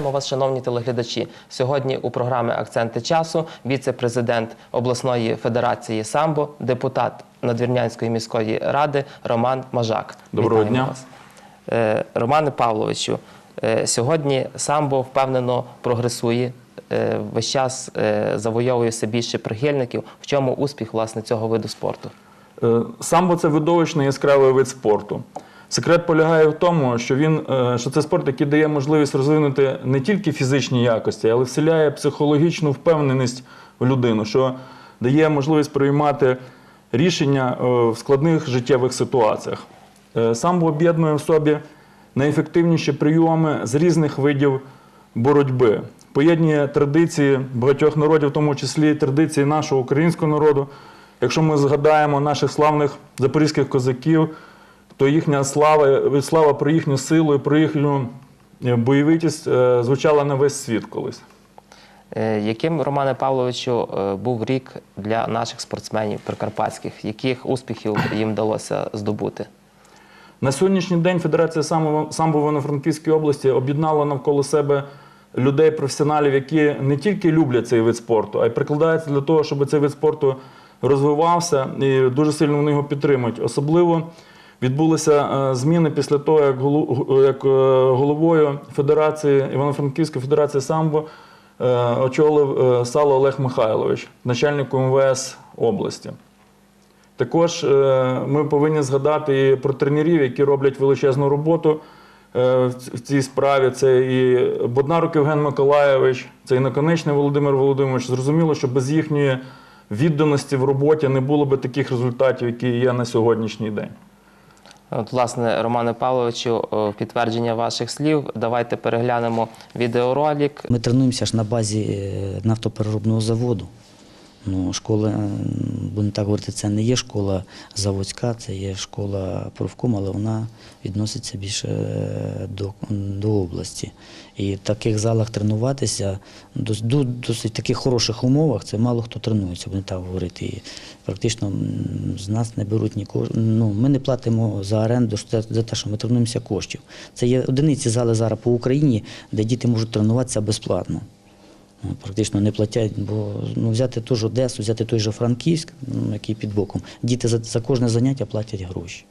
Вітаємо вас, шановні телеглядачі. Сьогодні у програмі Акценти часу віце-президент обласної федерації самбо, депутат Надвірнянської міської ради Роман Мажак. Доброго Вітаємо дня. вас. Е, Романе Павловичу, е, сьогодні самбо впевнено прогресує. е, Весь час завойовує все більше прихильників. В чому успіх власне цього виду спорту? Самбо це видовищний яскравий вид спорту. Секрет полягає в тому, що він е, що це спорт, який дає можливість розвинути не тільки фізичні якості, але вселяє психологічну впевненість в людину, що дає можливість приймати рішення е, в складних життєвих ситуаціях. Е, Самбо об'єднує в собі найефективніші прийоми з різних видів боротьби. Поєднує традиції багатьох народів, в тому числі традиції нашого українського народу. Якщо ми згадаємо наших славних запорізьких козаків, то їхня слава, слава про їхню силу і про їхню е, бойовитість е, звучала на весь світ колись. Е, Яким, Романе Павловичу, був рік для наших спортсменів прикарпатських? Яких успіхів їм вдалося здобути? На сьогоднішній день Федерація самбо самбо в Івано-Франківській області об'єднала навколо себе людей, професіоналів, які не тільки люблять цей вид спорту, а й прикладаються для того, щоб цей вид спорту розвивався і дуже сильно вони його підтримують. Особливо відбулися е, зміни після того, як е, головою Федерації Івано-Франківської Федерації самбо е, очолив Сало Олег Михайлович, начальник УМВС області. Також ми повинні згадати і про тренерів, які роблять величезну роботу в цій справі. Це і Боднарук Євген Миколаєвич, це і Наконечний Володимир Володимирович. Зрозуміло, що без їхньої відданості в роботі не було би таких результатів, які є на сьогоднішній день. От, власне, Романе Павловичу, в підтвердження ваших слів, давайте переглянемо відеоролик. Ми тренуємося ж на базі е, нафтопереробного заводу. Ну, школа, е, будемо так говорити, це не є школа заводська, це є школа профком, але вона відноситься більше е, до, до області. І в таких залах тренуватися, досить таких хороших умовах, це мало хто тренується, будемо так говорити. І практично з нас не беруть нікого. Ну, ми не платимо за оренду за те, що ми тренуємося коштів. Це є одиниці зали зараз по Україні, де діти можуть тренуватися безплатно. Ну, Практично не платять, бо ну, взяти ту ж Одесу, взяти той же Франківськ, ну, який під боком. Діти за, за кожне заняття платять гроші.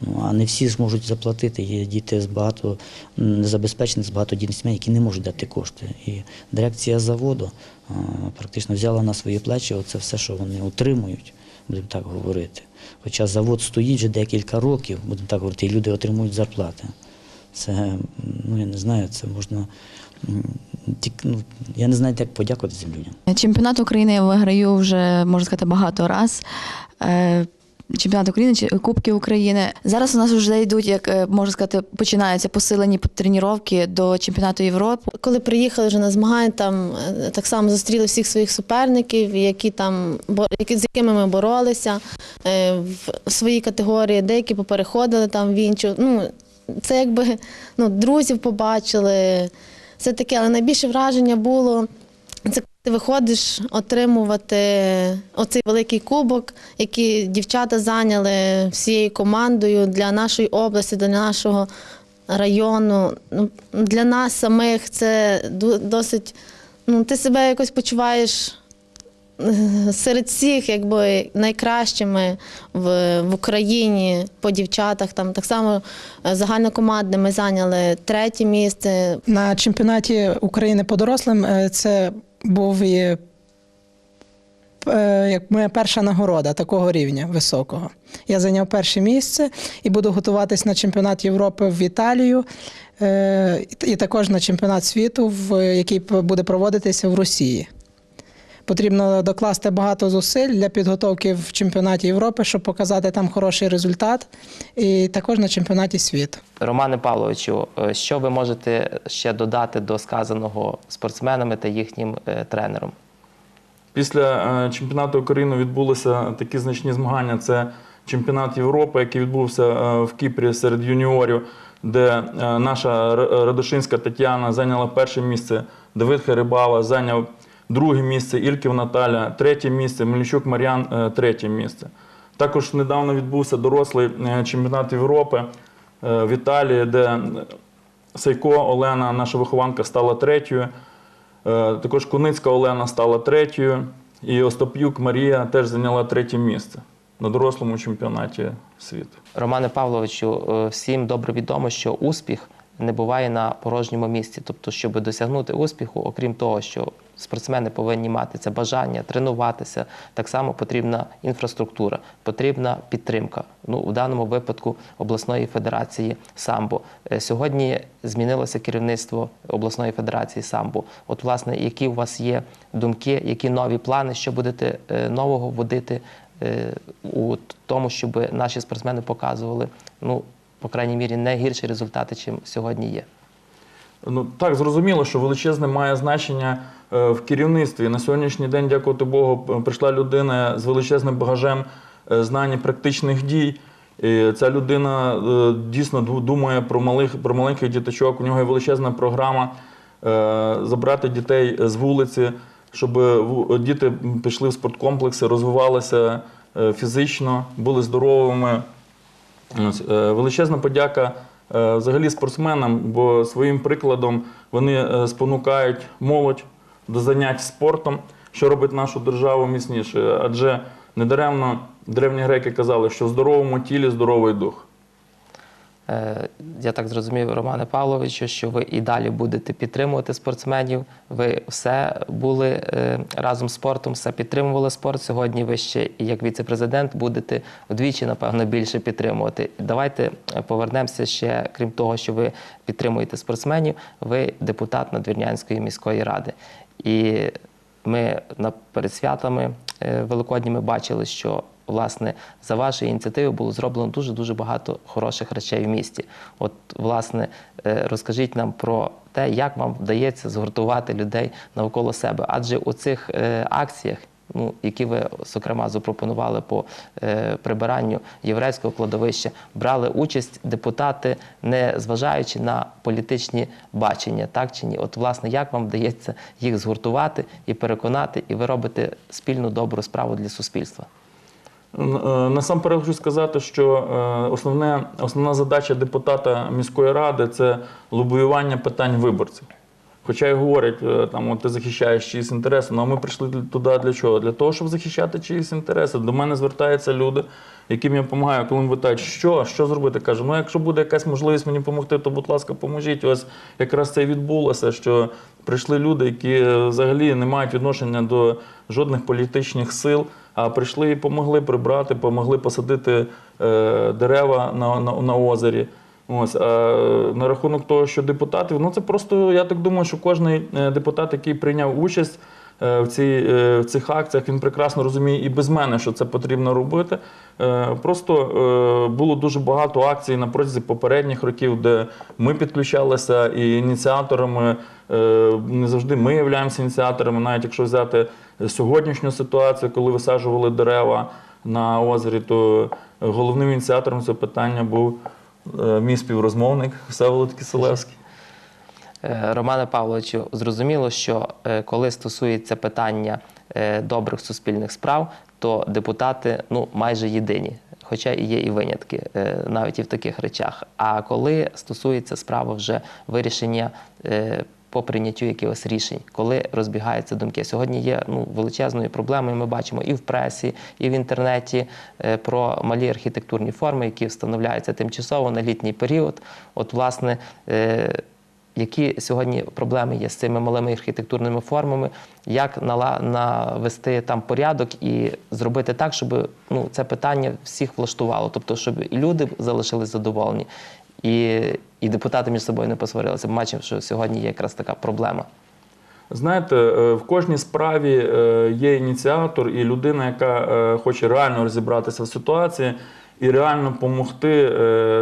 Ну, а не всі зможуть заплатити. Є діти з багато незабезпечених, з багатодітних сімей, які не можуть дати кошти. І дирекція заводу а, практично взяла на свої плечі оце все, що вони отримують, будемо так говорити. Хоча завод стоїть вже декілька років, будемо так говорити, і люди отримують зарплати. Це, ну я не знаю, це можна. Ну, я не знаю, як подякувати цим людям. Чемпіонат України я виграю вже, можна сказати, багато раз. Е, Чемпіонат України, чи- Кубки України. Зараз у нас вже йдуть, як е, можна сказати, починаються посилені тренування до чемпіонату Європи. Коли приїхали вже на змагання, там е, так само зустріли всіх своїх суперників, які там які, з якими ми боролися в своїй категорії, деякі попереходили там в іншу. Ну, це якби ну, друзів побачили. Це таке, але найбільше враження було. Це ти виходиш отримувати оцей великий кубок, який дівчата зайняли всією командою для нашої області, для нашого району. Ну, для нас самих це досить. Ну, ти себе якось почуваєш серед всіх, якби найкращими в, в Україні по дівчатах. Там так само е, загальнокомандне ми зайняли третє місце. На чемпіонаті України по дорослим е, це був і е, як моя перша нагорода такого рівня високого. Я зайняв перше місце і буду готуватись на чемпіонат Європи в Італію і також на чемпіонат світу, який буде проводитися в Росії. Потрібно докласти багато зусиль для підготовки в чемпіонаті Європи, щоб показати там хороший результат, і також на чемпіонаті світу. Романе Павловичу, е, що ви можете ще додати до сказаного спортсменами та їхнім е, тренером? Після е, чемпіонату України відбулися такі значні змагання. Це чемпіонат Європи, який відбувся в Кіпрі серед юніорів, де наша Радушинська Тетяна зайняла перше місце, Давид Харибава зайняв друге місце, Ільків Наталя, третє місце, Мельничук Мар'ян е, третє місце. Також недавно відбувся дорослий е, чемпіонат Європи е, в Італії, де Сайко Олена, наша вихованка, стала третьою. Також Куницька Олена стала третьою. І Остап'юк Марія теж зайняла третє місце на дорослому чемпіонаті світу. Романе Павловичу, всім добре відомо, що успіх не буває на порожньому місці. Тобто, щоб досягнути успіху, окрім того, що спортсмени повинні мати це бажання, тренуватися, так само потрібна інфраструктура, потрібна підтримка. Ну, в даному випадку обласної федерації самбо. Е, Сьогодні змінилося керівництво обласної федерації самбо. От, власне, які у вас є думки, які нові плани, що будете е, нового вводити е, у тому, щоб наші спортсмени показували, ну, по крайній мірі, не гірші результати, чим сьогодні є. Ну так зрозуміло, що величезне має значення е, в керівництві. На сьогоднішній день, дякувати Богу, прийшла людина з величезним багажем е, знань і практичних дій. І ця людина е, дійсно думає про малих про маленьких діточок. У нього є величезна програма е, забрати дітей з вулиці, щоб діти пішли в спорткомплекси, розвивалися е, фізично, були здоровими. Е, Величезна подяка е, взагалі спортсменам, бо своїм прикладом вони е, спонукають молодь до занять спортом, що робить нашу державу міцніше. Адже недаремно древні греки казали, що в здоровому тілі здоровий дух. Е, Я так зрозумів, Романе Павловичу, що ви і далі будете підтримувати спортсменів. Ви все були е, разом з спортом, все підтримували спорт. Сьогодні ви ще, і як віце-президент, будете вдвічі, напевно, більше підтримувати. Давайте повернемося ще, крім того, що ви підтримуєте спортсменів, ви депутат Надвірнянської міської ради. І ми перед святами е, великодніми бачили, що власне за вашою ініціативою було зроблено дуже дуже багато хороших речей в місті. От, власне, е, розкажіть нам про те, як вам вдається згуртувати людей навколо себе. Адже у цих е, акціях. Ну, які ви зокрема запропонували по е, прибиранню єврейського кладовища, брали участь депутати, не зважаючи на політичні бачення, так чи ні? От, власне, як вам вдається їх згуртувати і переконати, і ви робите спільну добру справу для суспільства? Е, Насамперед хочу сказати, що е, основне, основна задача депутата міської ради це лобіювання питань виборців. Хоча й говорять, е, там, от ти захищаєш чиїсь інтереси, ну а ми прийшли туди для чого? Для того, щоб захищати чиїсь інтереси. До мене звертаються люди, яким я допомагаю, коли вони питають, що, що зробити. Кажу, ну якщо буде якась можливість мені допомогти, то будь ласка, поможіть. Ось якраз це відбулося, що прийшли люди, які взагалі не мають відношення до жодних політичних сил, а прийшли і допомогли прибрати, допомогли посадити е, дерева на, на, на озері. Ось а на рахунок того, що депутатів, ну це просто я так думаю, що кожен депутат, який прийняв участь в, цій, е, в цих акціях, він прекрасно розуміє і без мене, що це потрібно робити. Е, Просто е, було дуже багато акцій на протязі попередніх років, де ми підключалися і ініціаторами. е, Не завжди ми являємося ініціаторами, навіть якщо взяти сьогоднішню ситуацію, коли висаджували дерева на озері, то головним ініціатором цього питання був е, мій співрозмовник Всеволод Киселевський. Е, Романе Павловичу, зрозуміло, що е, коли стосується питання е, добрих суспільних справ, то депутати ну, майже єдині. Хоча є і винятки навіть і в таких речах. А коли стосується справи вже вирішення по прийняттю якихось рішень, коли розбігаються думки. Сьогодні є ну, величезною проблемою. Ми бачимо і в пресі, і в інтернеті про малі архітектурні форми, які встановляються тимчасово на літній період. От, власне, які сьогодні проблеми є з цими малими архітектурними формами, як навести там порядок і зробити так, щоб ну, це питання всіх влаштувало, тобто, щоб і люди залишились задоволені, і, і депутати між собою не посварилися. Ми бачимо, що сьогодні є якраз така проблема. Знаєте, е, в кожній справі е, є ініціатор і людина, яка е, хоче реально розібратися в ситуації і реально допомогти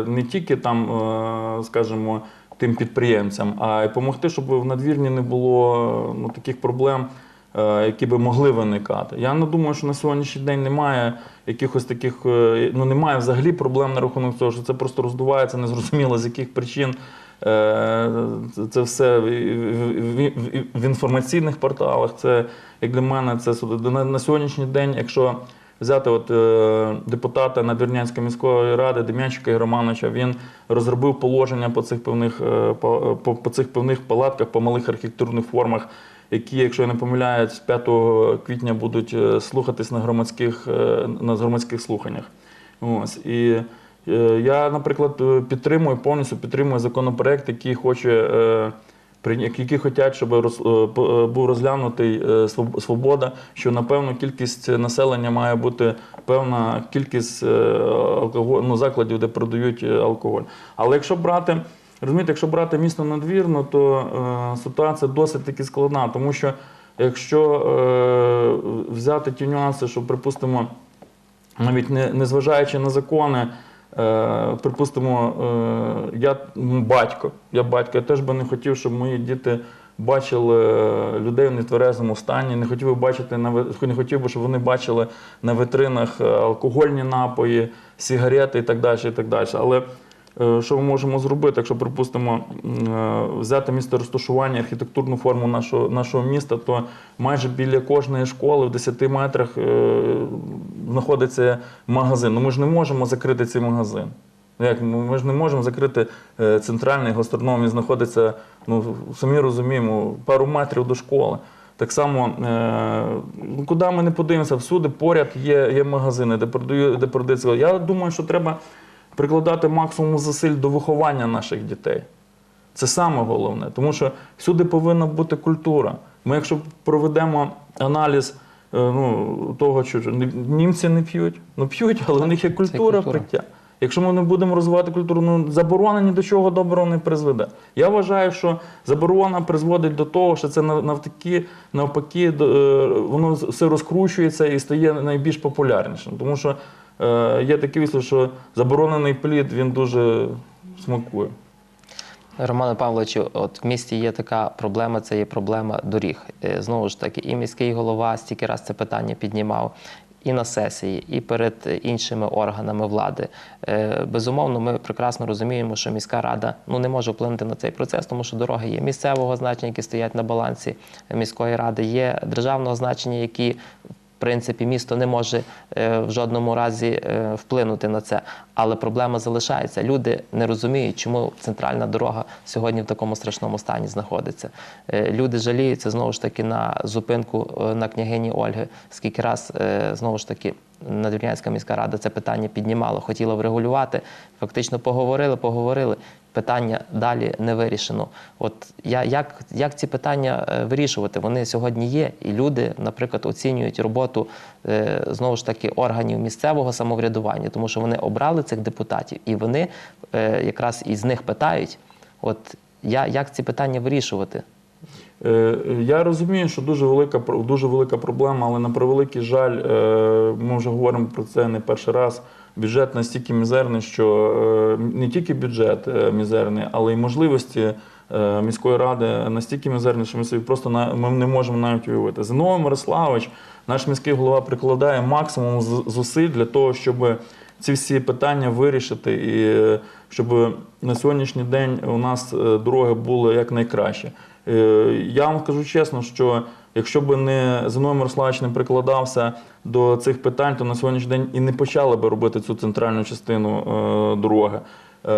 не тільки там, скажімо, тим підприємцям, а й допомогти, щоб в надвірні не було ну, таких проблем, е, які би могли виникати. Я не думаю, що на сьогоднішній день немає якихось таких, е, ну немає взагалі проблем на рахунок того, що це просто роздувається, незрозуміло з яких причин. Е, Це все в, інформаційних порталах. Це, як для мене, це на сьогоднішній день, якщо взяти от, е, депутата Надвірнянської міської ради Дем'янчика Романовича, він розробив положення по цих певних, е, по, по, по цих певних палатках, по малих архітектурних формах, які, якщо я не помиляюсь, з 5 квітня будуть е, слухатись на громадських, е, на громадських слуханнях. Ось. І е, я, наприклад, е, підтримую, повністю підтримую законопроект, який хоче. Які хочуть, щоб е, е, був розглянутий е, свобода, що на певну кількість населення має бути певна кількість ну, закладів, де продають алкоголь. Але якщо брати, розумієте, якщо брати місто надвірно, то е, ситуація досить таки складна, тому що якщо е, взяти ті нюанси, що припустимо навіть не, не зважаючи на закони, припустимо, е, я батько, я батько, я теж би не хотів, щоб мої діти бачили е, людей в нетверезому стані, не хотів би бачити на не хотів би, щоб вони бачили на витринах е, алкогольні напої, сигарети і так далі. І так далі. Але Е, Що ми можемо зробити, якщо, припустимо, е, взяти місце розташування, архітектурну форму нашого, нашого міста, то майже біля кожної школи в 10 метрах е, знаходиться магазин. Ну ми ж не можемо закрити цей магазин. Ну, Як? Ну, Ми ж не можемо закрити е, центральний гастроном, він знаходиться, ну, самі розуміємо, пару метрів до школи. Так само, е, ну, куди ми не подивимося, всюди поряд є, є магазини, де продають, де продається. Я думаю, що треба прикладати максимум зусиль до виховання наших дітей. Це саме головне, тому що всюди повинна бути культура. Ми, якщо проведемо аналіз е, ну, того, що німці не п'ють, ну п'ють, але в них є культура культура. пиття. Якщо ми не будемо розвивати культуру, ну заборона ні до чого доброго не призведе. Я вважаю, що заборона призводить до того, що це навтаки, навпаки, е, воно все розкручується і стає найбільш популярнішим. Тому що є такий вислів, що заборонений плід він дуже смакує. Романе Павловичу, от в місті є така проблема, це є проблема доріг. Е, Знову ж таки, і міський голова стільки раз це питання піднімав. І на сесії, і перед іншими органами влади. Е, Безумовно, ми прекрасно розуміємо, що міська рада ну, не може вплинути на цей процес, тому що дороги є місцевого значення, які стоять на балансі міської ради, є державного значення, які принципі, місто не може е, в жодному разі е, вплинути на це. Але проблема залишається. Люди не розуміють, чому центральна дорога сьогодні в такому страшному стані знаходиться. Е, люди жаліються знову ж таки на зупинку на княгині Ольги. Скільки раз знову ж таки Надвірнянська міська рада це питання піднімала, хотіла врегулювати. Фактично поговорили, поговорили. Питання далі не вирішено. От я як, як ці питання е, вирішувати? Вони сьогодні є, і люди, наприклад, оцінюють роботу е, знову ж таки органів місцевого самоврядування, тому що вони обрали цих депутатів, і вони е, якраз із них питають: от я як ці питання вирішувати? Я розумію, що дуже велика дуже велика проблема, але на превеликий жаль, ми вже говоримо про це не перший раз. Бюджет настільки мізерний, що е, не тільки бюджет е, мізерний, але й можливості е, міської ради настільки мізерні, що ми собі просто ми не можемо навіть уявити. Зиновий Мирославович, наш міський голова, прикладає максимум зусиль для того, щоб ці всі питання вирішити, і щоб на сьогоднішній день у нас дороги були якнайкраще. Я вам скажу чесно, що якщо б не Зиновій Мирославович не прикладався до цих питань, то на сьогоднішній день і не почали би робити цю центральну частину е, дороги. Е,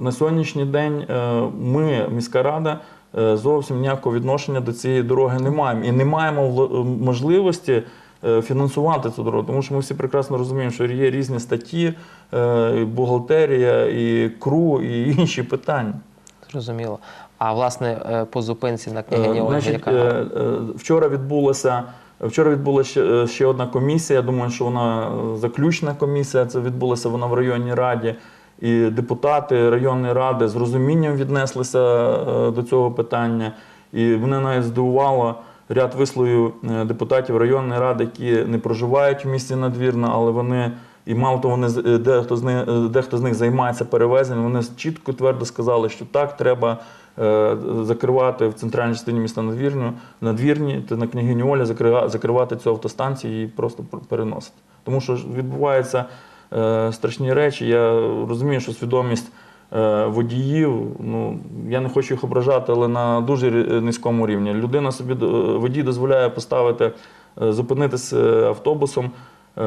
На сьогоднішній день е, ми, міська рада, зовсім ніякого відношення до цієї дороги не маємо і не маємо можливості фінансувати цю дорогу, тому що ми всі прекрасно розуміємо, що є різні статті, бухгалтерія, і КРУ, і інші питання. Зрозуміло. А власне е, по зупинці на княгині Ольги, яка вчора відбулося. Вчора відбулася ще, е, ще одна комісія. Я думаю, що вона е, заключна комісія. Це відбулася вона в районній раді. І депутати районної ради з розумінням віднеслися до цього питання. І мене навіть здивувало ряд висловів депутатів районної ради, які не проживають в місті надвірна, але вони. І мало того, вони дехто з них, дехто з них займається перевезенням. Вони чітко твердо сказали, що так треба закривати в центральній частині міста надвірню, надвірні та на княгині закрива- закривати цю автостанцію і просто пер- переносити. Тому що відбуваються е, страшні речі. Я розумію, що свідомість е, водіїв, ну я не хочу їх ображати, але на дуже низькому рівні. Людина собі водій дозволяє поставити, е, зупинитися автобусом. е,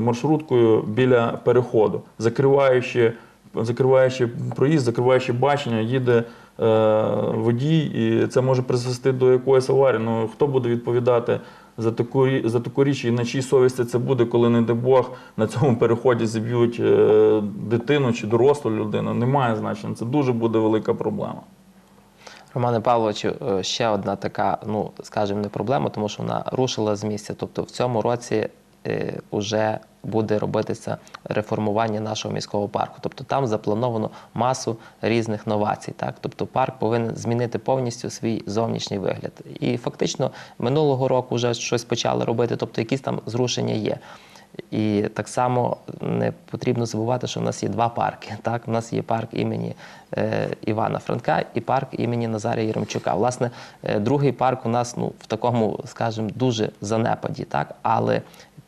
маршруткою біля переходу, закриваючи, закриваючи проїзд, закриваючи бачення, їде е, водій, і це може призвести до якоїсь аварії. Ну хто буде відповідати за таку за таку річ, і на чій совісті це буде, коли, не дай Бог, на цьому переході зіб'ють е, дитину чи дорослу людину? Немає значення. Це дуже буде велика проблема. Романе Павловичу, е, ще одна така, ну скажімо, не проблема, тому що вона рушила з місця. Тобто в цьому році вже буде робитися реформування нашого міського парку. Тобто там заплановано масу різних новацій. Так? Тобто парк повинен змінити повністю свій зовнішній вигляд. І фактично минулого року вже щось почали робити, тобто якісь там зрушення є. І так само не потрібно забувати, що в нас є два парки. Так, у нас є парк імені е, Івана Франка і парк імені Назарія Єремчука. Власне, е, другий парк у нас ну в такому, скажімо, дуже занепаді, так але.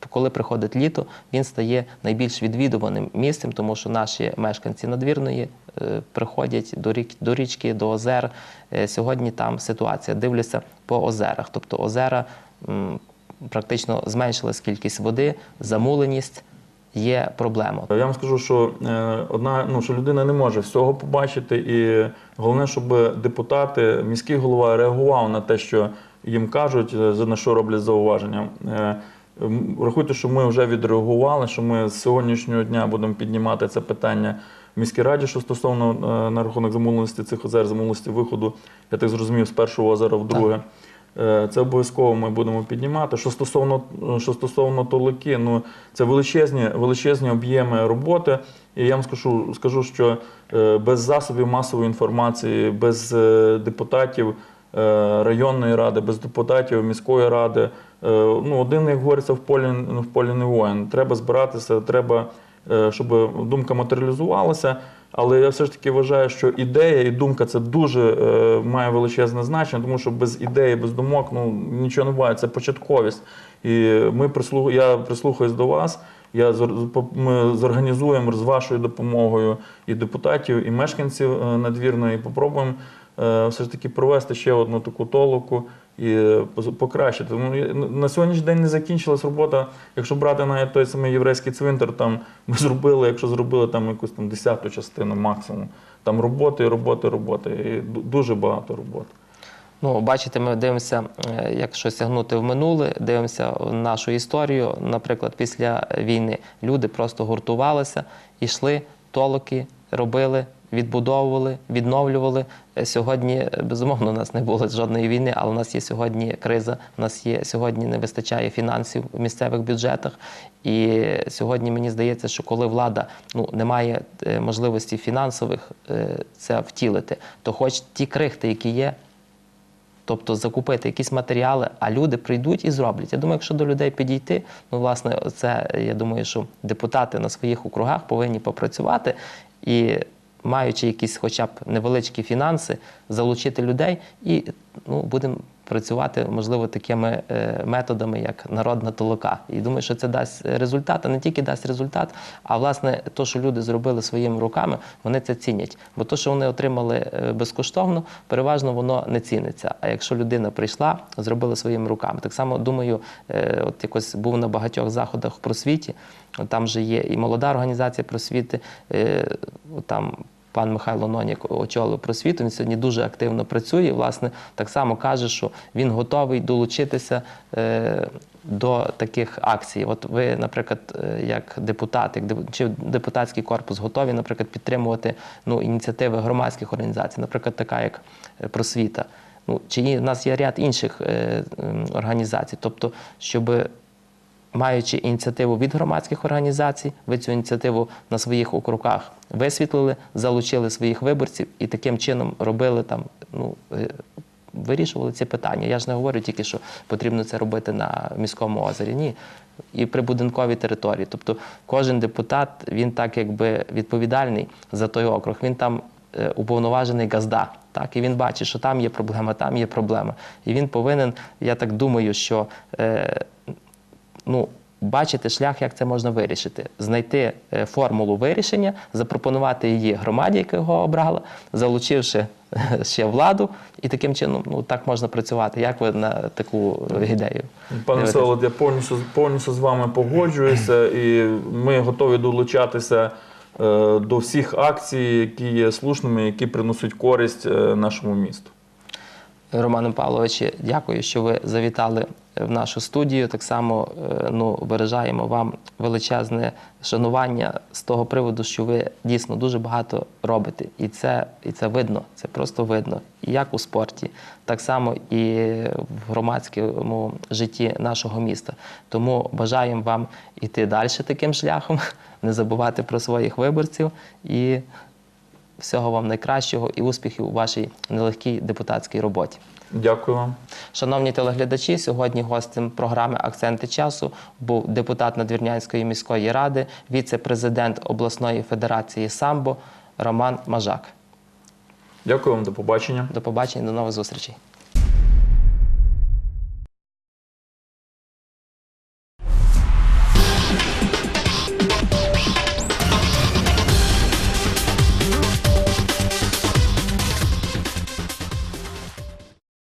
Коли приходить літо, він стає найбільш відвідуваним місцем, тому що наші мешканці надвірної е, приходять до рік до річки, до озер. Е, сьогодні там ситуація дивлюся по озерах. Тобто озера практично зменшилась кількість води, замуленість є проблема. Я вам скажу, що е, одна ну що людина не може всього побачити, і головне, щоб депутати, міський голова реагував на те, що їм кажуть, за на що роблять зауваження. Е, м, Рахуйте, що ми вже відреагували, що ми з сьогоднішнього дня будемо піднімати це питання в міській раді, що стосовно е, на рахунок замовленості цих озер, замовленості виходу, я так зрозумів, з першого озера в друге. Е, Це обов'язково ми будемо піднімати. Що стосовно, що стосовно толики, ну це величезні, величезні об'єми роботи. І я вам скажу, скажу, що е, без засобів масової інформації, без е, депутатів е, районної ради, без депутатів міської ради, е, ну один, як говориться, в полі в полі не воїн. Треба збиратися, треба, е, щоб думка матеріалізувалася. Але я все ж таки вважаю, що ідея і думка це дуже е, має величезне значення, тому що без ідеї, без думок ну нічого не буває. Це початковість. І ми прислух... я прислухаюсь до вас. Я ми зорганізуємо з вашою допомогою і депутатів, і мешканців е, надвірної. І попробуємо е, все ж таки провести ще одну таку толоку і е, покращити. Тому на сьогоднішній день не закінчилась робота. Якщо брати навіть той самий єврейський цвинтар, там ми зробили, якщо зробили там якусь там десяту частину максимум. Там роботи, роботи, роботи. І дуже багато роботи. Ну, бачите, ми дивимося, е, якщо сягнути в минуле, дивимося в нашу історію. Наприклад, після війни люди просто гуртувалися, йшли, толоки робили, відбудовували, відновлювали. Е, Сьогодні, е, безумовно, у нас не було жодної війни, але у нас є сьогодні криза. У нас є сьогодні не вистачає фінансів в місцевих бюджетах. І сьогодні мені здається, що коли влада ну не має е, можливості фінансових це втілити, то хоч ті крихти, які є, Тобто закупити якісь матеріали, а люди прийдуть і зроблять. Я думаю, якщо до людей підійти, ну власне, це я думаю, що депутати на своїх округах повинні попрацювати і, маючи якісь, хоча б невеличкі фінанси, залучити людей і ну, будемо працювати, можливо, такими е, методами, як народна толока. І думаю, що це дасть результат, а не тільки дасть результат, а власне, то, що люди зробили своїми руками, вони це цінять. Бо то, що вони отримали е, безкоштовно, переважно воно не ціниться. А якщо людина прийшла, зробила своїми руками. Так само думаю, е, от якось був на багатьох заходах в просвіті. Там же є і молода організація просвіти. Там Пан Михайло Нонік очолив просвіту. Він сьогодні дуже активно працює. Власне, так само каже, що він готовий долучитися е, до таких акцій. От ви, наприклад, е, як депутат, як чи депутатський корпус готові, наприклад, підтримувати ну, ініціативи громадських організацій, наприклад, така як е, просвіта. Ну, чи в нас є ряд інших організацій, тобто, щоб маючи ініціативу від громадських організацій, ви цю ініціативу на своїх округах висвітлили, залучили своїх виборців і таким чином робили там, ну. е, Вирішували ці питання. Я ж не говорю тільки, що потрібно це робити на міському озері. Ні. І при будинковій території. Тобто кожен депутат, він так якби відповідальний за той округ. Він там е, уповноважений газда. Так, і він бачить, що там є проблема, там є проблема. І він повинен, я так думаю, що е, ну, бачити шлях, як це можна вирішити, знайти е, формулу вирішення, запропонувати її громаді, яка його обрала, залучивши е, ще владу, і таким чином ну так можна працювати. Як ви на таку ідею? Пане? Солод, я повністю, повністю з вами погоджуюся, і ми готові долучатися е, до всіх акцій, які є слушними, які приносять користь нашому місту. Романе Павловичу, дякую, що ви завітали в нашу студію. Так само е, ну, виражаємо вам величезне шанування з того приводу, що ви дійсно дуже багато робите. І це, і це видно, це просто видно. І як у спорті, так само і в громадському житті нашого міста. Тому бажаємо вам іти далі таким шляхом, не забувати про своїх виборців і всього вам найкращого і успіхів у вашій нелегкій депутатській роботі. Дякую вам. Шановні телеглядачі, сьогодні гостем програми Акценти часу був депутат Надвірнянської міської ради, віце-президент обласної федерації самбо Роман Мажак. Дякую вам, до побачення. До побачення, до нових зустрічей.